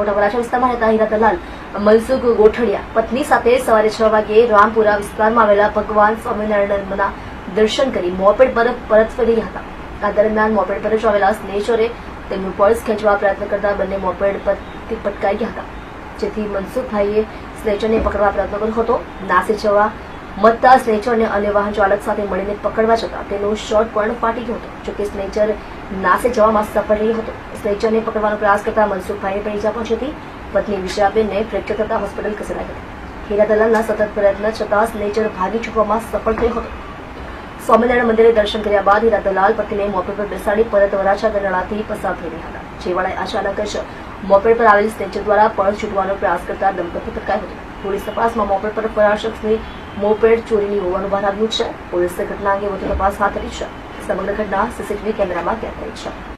મોટા વરાછા વિસ્તારમાં રહેતા હીરા દલાલ, મનસુખ ગોઠડિયા, પત્ની સાથે સવારે છ વાગ્યે રામપુરા વિસ્તારમાં આવેલા ભગવાન સ્વામિનારાયણના દર્શન કરી મોપેડ પર પરત ફરી હતા. આ દરમિયાન મોપેડ પર જ આવેલા સ્નેચરે તેમનું પર્સ ખેંચવા પ્રયત્ન કરતા બંને મોપેડ પરથી પટકાઈ હતા. જેથી મનસુખભાઈએ સ્નેચરને પકડવા પ્રયત્ન કર્યો હતો. નાસી જવા મતતા સ્નેચરને અન્ય વાહન ચાલક સાથે મળીને પકડવા જતા તેનો શોર્ટ પણ ફાટી ગયો હતો, જોકે સ્નેચર નાસે જવામાં સફળ રહ્યો હતો. સ્નેચરને પકડવાનો પ્રયાસ કરતા મનસુખભાઈને પણ ઈજા પહોંચી હતી પત્ની વિજયાબેનને ફ્રેક્ચર થતા હોસ્પિટલ ખસેડાઈ હતી. હીરા દલાલના સતત પ્રયત્ન છતાં સ્નેચર ભાગી છૂટવામાં સફળ થયો હતો. સ્વામિનારાયણ મંદિરે દર્શન કર્યા બાદ હીરા દલાલ પતિને મોપેડ પર બેસાડી પરત વરાછા ગરણાથી પસાર થઈ રહ્યા હતા. છેવાડાએ અચાનક જ મોપેડ પર આવેલી સ્નેચર દ્વારા પર્સ છૂટવાનો પ્રયાસ કરતા દંપતી પટકાયું હતું. પોલીસ તપાસમાં મોપેડ પર ફરાર શખ્સની મોપેડ ચોરીની હોવાનું બહાર આવ્યું છે. પોલીસે ઘટના અંગે વધુ તપાસ હાથ ધરી છે. સમગ્ર ઘટના સીસીટીવી કેમેરામાં કેદ થઈ છે.